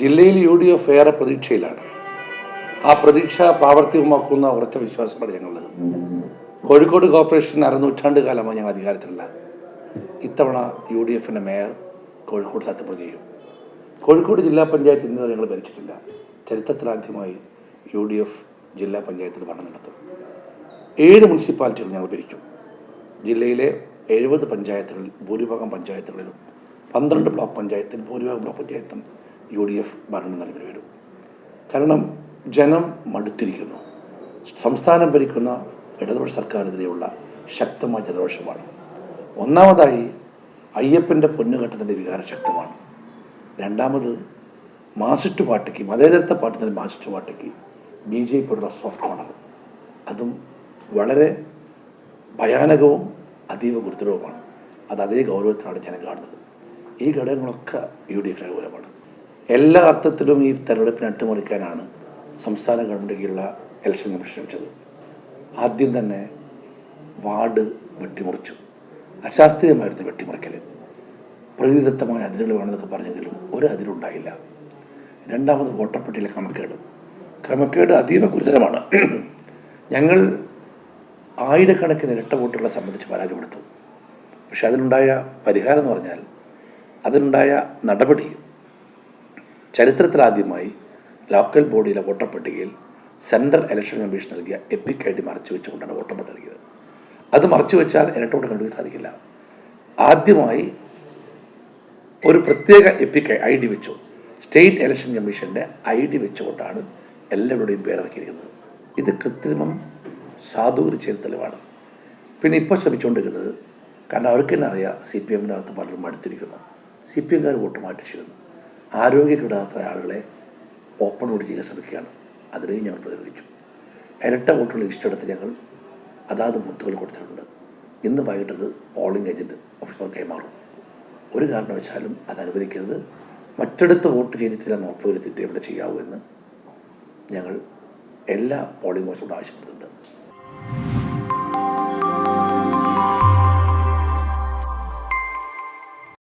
ജില്ലയിൽ U D F ഏറെ പ്രതീക്ഷയിലാണ്. ആ പ്രതീക്ഷ പ്രാവർത്തികമാക്കുന്ന ഉറച്ച വിശ്വാസമാണ് ഞങ്ങളുള്ളത് കോഴിക്കോട് കോർപ്പറേഷൻ അരനൂറ്റാണ്ട് കാലമായി ഞങ്ങൾ അധികാരത്തിലുള്ള ഇത്തവണ യു ഡി എഫിന്റെ മേയർ കോഴിക്കോട് സത്യപ്രതി ചെയ്യും. കോഴിക്കോട് ജില്ലാ പഞ്ചായത്ത് ഇന്നുവരെ ഞങ്ങൾ ഭരിച്ചിട്ടില്ല. ചരിത്രത്തിലാദ്യമായി യു ഡി എഫ് ജില്ലാ പഞ്ചായത്തിൽ ഭരണം നടത്തും. ഏഴ് മുനിസിപ്പാലിറ്റികൾ ഞങ്ങൾ ഭരിക്കും. ജില്ലയിലെ എഴുപത് പഞ്ചായത്തുകളിൽ ഭൂരിഭാഗം പഞ്ചായത്തുകളിലും പന്ത്രണ്ട് ബ്ലോക്ക് പഞ്ചായത്തിൽ ഭൂരിഭാഗം ബ്ലോക്ക് പഞ്ചായത്തും യു ഡി എഫ് ഭരണം നൽകി വരും. കാരണം ജനം മടുത്തിരിക്കുന്നു. സംസ്ഥാനം ഭരിക്കുന്ന ഇടതുപക്ഷ സർക്കാരിനെതിരെയുള്ള ശക്തമായ ജനരോഷമാണ്. ഒന്നാമതായി അയ്യപ്പന്റെ പൊന്നുകെട്ടത്തിന്റെ വികാരം ശക്തമാണ്. രണ്ടാമത് മാസിസ്റ്റ് പാർട്ടിക്ക് മതേതരത്വ പാർട്ടിന്റെ മാസിസ്റ്റ് പാർട്ടിക്ക് ബി ജെ പിയുടെ സോഫ്റ്റ് കോർണർ. അതും വളരെ ഭയാനകവും അതീവ ഗുരുതരവുമാണ്. അത് അതേ ഗൗരവത്തിലാണ് ജനം കാണുന്നത്. ഈ ഘടകങ്ങളൊക്കെ യു ഡി എഫിന് അനുകൂലമാണ്. എല്ലാ അർത്ഥത്തിലും ഈ തെരഞ്ഞെടുപ്പിനെ അട്ടിമറിക്കാനാണ് സംസ്ഥാന ഗവൺമെന്റിലുള്ള ഇലക്ഷൻ കമ്മീഷൻ ശ്രമിച്ചത് ആദ്യം തന്നെ വാർഡ് വെട്ടിമുറിച്ചു. അശാസ്ത്രീയമായിരുന്നു വെട്ടിമുറിക്കൽ പ്രകൃതിദത്തമായ അതിരുകൾ വേണമെന്നൊക്കെ പറഞ്ഞെങ്കിലും ഒരു അതിരുണ്ടായില്ല. രണ്ടാമത് വോട്ടപ്പട്ടിയിലെ ക്രമക്കേട്. ക്രമക്കേട് അതീവ ഗുരുതരമാണ്. ഞങ്ങൾ ആയിരക്കണക്കിന് ഇരട്ട വോട്ടുകളെ സംബന്ധിച്ച് പരാജയപ്പെടുത്തും. പക്ഷെ അതിനുണ്ടായ പരിഹാരം എന്ന് പറഞ്ഞാൽ അതിനുണ്ടായ നടപടി ചരിത്രത്തിലാദ്യമായി ലോക്കൽ ബോഡിയിലെ വോട്ടർ പട്ടികയിൽ സെൻട്രൽ ഇലക്ഷൻ കമ്മീഷൻ നൽകിയ എപ്പിക് ഐ ഡി മറച്ചു വെച്ചുകൊണ്ടാണ് വോട്ടർ പട്ടിക നൽകിയത്. അത് മറച്ചു വെച്ചാൽ ഇലക്ട്രോണിക് കണ്ടു സാധിക്കില്ല. ആദ്യമായി ഒരു പ്രത്യേക എപ്പിക് ഐ ഡി വെച്ചു. സ്റ്റേറ്റ് ഇലക്ഷൻ കമ്മീഷന്റെ ഐ ഡി വെച്ചുകൊണ്ടാണ് എല്ലാവരുടെയും പേരിറക്കിയിരിക്കുന്നത്. ഇത് കൃത്രിമം സാധൂകരിച്ചൊരു തെളിവാണ്. പിന്നെ ഇപ്പോൾ ശ്രമിച്ചുകൊണ്ടിരിക്കുന്നത് കാരണം അവർക്ക് തന്നെ അറിയാം സി പി എമ്മിന്റെ അകത്ത് പലരും മടുത്തിരിക്കുന്നു. സി പി എംകാർ വോട്ട് മാറ്റിച്ചിരുന്നു. ആരോഗ്യക്കിടാത്ത ആളുകളെ ഓപ്പൺ വോട്ട് ചെയ്യാൻ ശ്രമിക്കുകയാണ്. അതിനെയും ഞങ്ങൾ പ്രതിരോധിച്ചു ഇരട്ട വോട്ടുകൾ എടുത്ത് ഞങ്ങൾ അതാത് ബൂത്തുകൾ കൊടുത്തിട്ടുണ്ട്. ഇന്ന് വൈകിട്ടത് പോളിംഗ് ഏജന്റ് ഓഫീസർ കൈമാറും. ഒരു കാരണവശാലും അത് അനുവദിക്കരുത്. മറ്റെടുത്ത് വോട്ട് ചെയ്തിട്ടില്ലെന്ന് ഉറപ്പുവരുത്തിയിട്ട് ഇവിടെ ചെയ്യാവൂ എന്ന് ഞങ്ങൾ എല്ലാ പോളിംഗ് ഓഫീസറോടും ആവശ്യപ്പെടുന്നു